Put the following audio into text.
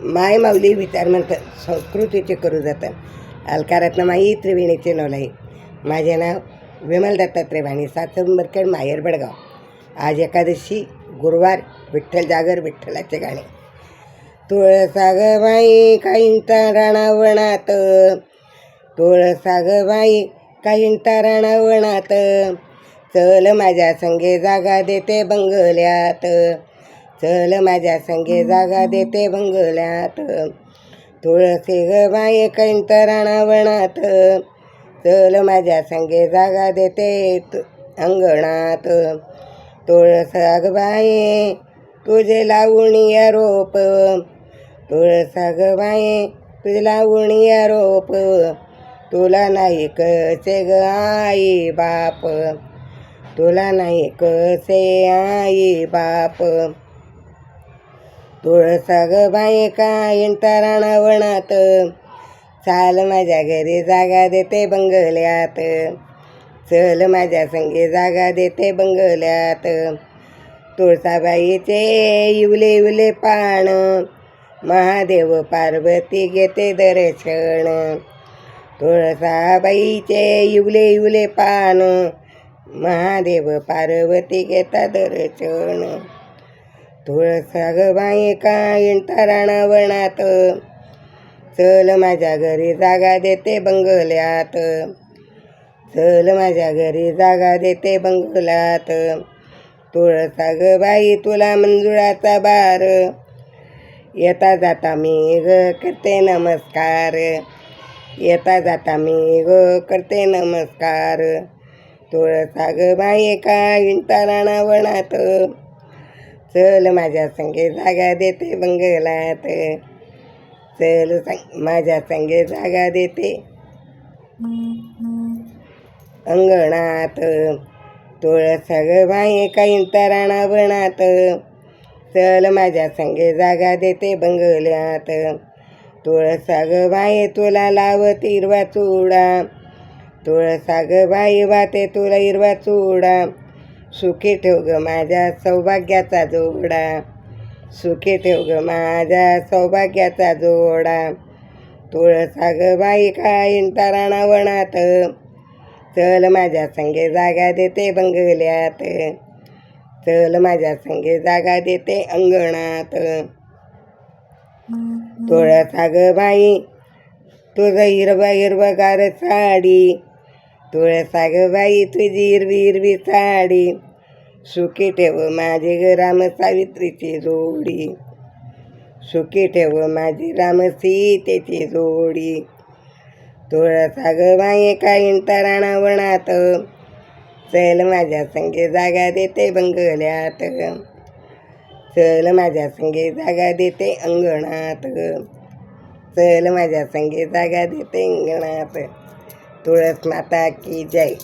माय माऊली विचार म्हणतात संस्कृतीचे करू जातात. अलकारातनं माई त्रिवेणीचे नवलाई माझे नाव विमल दत्तात्रय वाणी सासंबरखेड माहेर बडगाव. आज एकादशी गुरुवार विठ्ठल जागर विठ्ठलाचे गाणे. तुळसाग माई बाई काहींचा राणावणात तुळसाग माई बाई काहींचा राणावणात. चल माझ्या संगे जागा देते बंगल्यात. चल माझ्या संगे जागा देते बंगल्यात. तुळसी ग बाई काहींचा राणावणात चल माझ्या संगे जागा देते अंगणात. तुळसा ग बाई तुझे लावणी रोप तुळसा ग बाई तुझे लावणी रोप तुला नाही कसे ग आई बाप? तुला नाही कसे आई बाप? तुळसा ग बाई काय राणावणात चाल माझ्या घरी जागा देते बंगल्यात. चल माझ्या संगे जागा देते बंगल्यात. तुळसाबाईचे इवले इवले पान. महादेव पार्वती घेते दर्शन. तुळसाबाईचे इवले इवले पान. महादेव पार्वती घेता दर्शन. तुळसा ग बाई काय राणावणात चल माझ्या घरी जागा देते बंगल्यात. चल माझ्या घरी जागा देते बंगल्यात. तुळसा ग बाई तुला मंजुळाचा बार. येता जाता मी ग करते नमस्कार. येता जाता मी ग करते नमस्कार. तुळसा ग बाई काय राणावणात चल माझ्या संगे जागा देते बंगलात चल संग माझ्या संगे जागा देते. अंगणात. तुळस ग बाई काही राणावणात चल माझ्या संगे जागा देते बंगल्यात तुळस ग बाई तुला लावत हिरवा चुडा. तुळसा भाई बाई वाते तुला हिरवा चुडा. सुखी ठेव ग माझ्या सौभाग्याचा जोडा. सुखी ठेव ग माझ्या सौभाग्याचा जोडा. तुळसा ग बाई काय राणावणात चल माझ्या संगे जागा देते बंगल्यात. चल माझ्या संगे जागा देते अंगणात. तुळसा ग बाई तुझं हिरवा हिरवगार साडी तुळसा ग बाई तुझी हिरवी हिरवी साडी. सुखी ठेव माझी ग राम सावित्रीची जोडी. सुखी ठेव माझी राम सीतेची जोडी. तुळसा ग बाई काही राणावणात चल माझ्या संगे जागा देते बंगल्यात. चल माझ्या संगे जागा देते अंगणात. चल माझ्या संगे जागा देते अंगणात. तुळस माता की जय